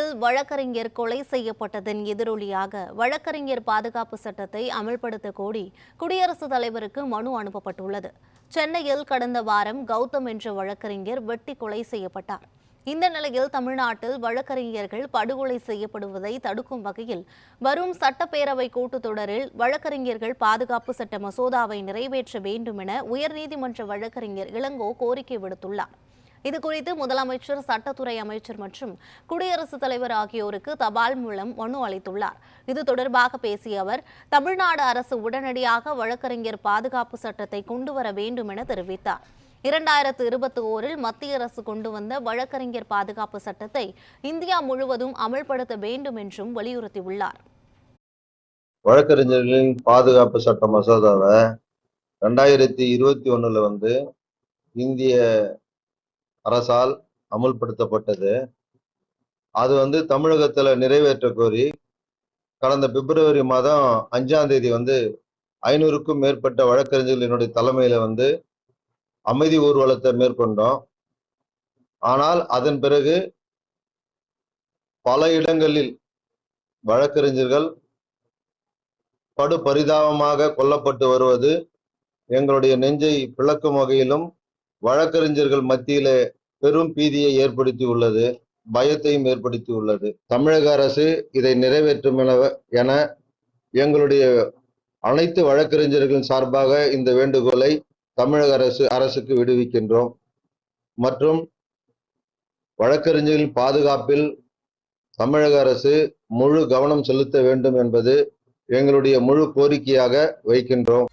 சென்னையில் வழக்கறிஞர் கொலை செய்யப்பட்டதன் எதிரொலியாக வழக்கறிஞர் பாதுகாப்பு சட்டத்தை அமல்படுத்த கோரி குடியரசுத் தலைவருக்கு மனு அனுப்பப்பட்டுள்ளது. சென்னையில் கடந்த வாரம் கௌதம் என்ற வழக்கறிஞர் வெட்டி கொலை செய்யப்பட்டார். இந்த நிலையில் தமிழ்நாட்டில் வழக்கறிஞர்கள் படுகொலை செய்யப்படுவதை தடுக்கும் வகையில் வரும் சட்டப்பேரவை கூட்டத்தொடரில் வழக்கறிஞர்கள் பாதுகாப்பு சட்ட மசோதாவை நிறைவேற்ற வேண்டும் என உயர்நீதிமன்ற வழக்கறிஞர் இளங்கோ கோரிக்கை விடுத்துள்ளார். இது குறித்து முதலமைச்சர் சட்டத்துறை அமைச்சர் மற்றும் குடியரசுத் தலைவர் ஆகியோருக்கு தபால் மூலம் மனு அளித்துள்ளார். இது தொடர்பாக பேசிய அவர் தமிழ்நாடு அரசு உடனடியாக வழக்கறிஞர் பாதுகாப்பு சட்டத்தை கொண்டு வர வேண்டும் என தெரிவித்தார். இரண்டாயிரத்து இருபத்தி ஓரில் மத்திய அரசு கொண்டு வந்த வழக்கறிஞர் பாதுகாப்பு சட்டத்தை இந்தியா முழுவதும் அமல்படுத்த வேண்டும் என்றும் வலியுறுத்தியுள்ளார். வழக்கறிஞர்களின் பாதுகாப்பு சட்ட மசோதாவை ரெண்டாயிரத்தி இருபத்தி ஒண்ணுல வந்து இந்திய அரசால் அமுல்படுத்தப்பட்டது. அது வந்து தமிழகத்துல நிறைவேற்ற கோரி கடந்த பிப்ரவரி மாதம் அஞ்சாம் தேதி வந்து ஐநூறுக்கும் மேற்பட்ட வழக்கறிஞர்களினுடைய தலைமையில வந்து அமைதி ஊர்வலத்தை மேற்கொண்டோம். ஆனால் அதன் பிறகு பல இடங்களில் வழக்கறிஞர்கள் படு பரிதாபமாக கொல்லப்பட்டு வருவது எங்களுடைய நெஞ்சை பிளக்கும் வகையிலும் வழக்கறிஞர்கள் மத்தியிலே பெரும் பீதியை ஏற்படுத்தி உள்ளது பயத்தையும் ஏற்படுத்தி உள்ளது. தமிழக அரசு இதை நிறைவேற்றும் என எங்களுடைய அனைத்து வழக்கறிஞர்களின் சார்பாக இந்த வேண்டுகோளை தமிழக அரசு அரசுக்கு விடுவிக்கின்றோம். மற்றும் வழக்கறிஞர்களின் பாதுகாப்பில் தமிழக அரசு முழு கவனம் செலுத்த வேண்டும் என்பது எங்களுடைய முழு கோரிக்கையாக வைக்கின்றோம்.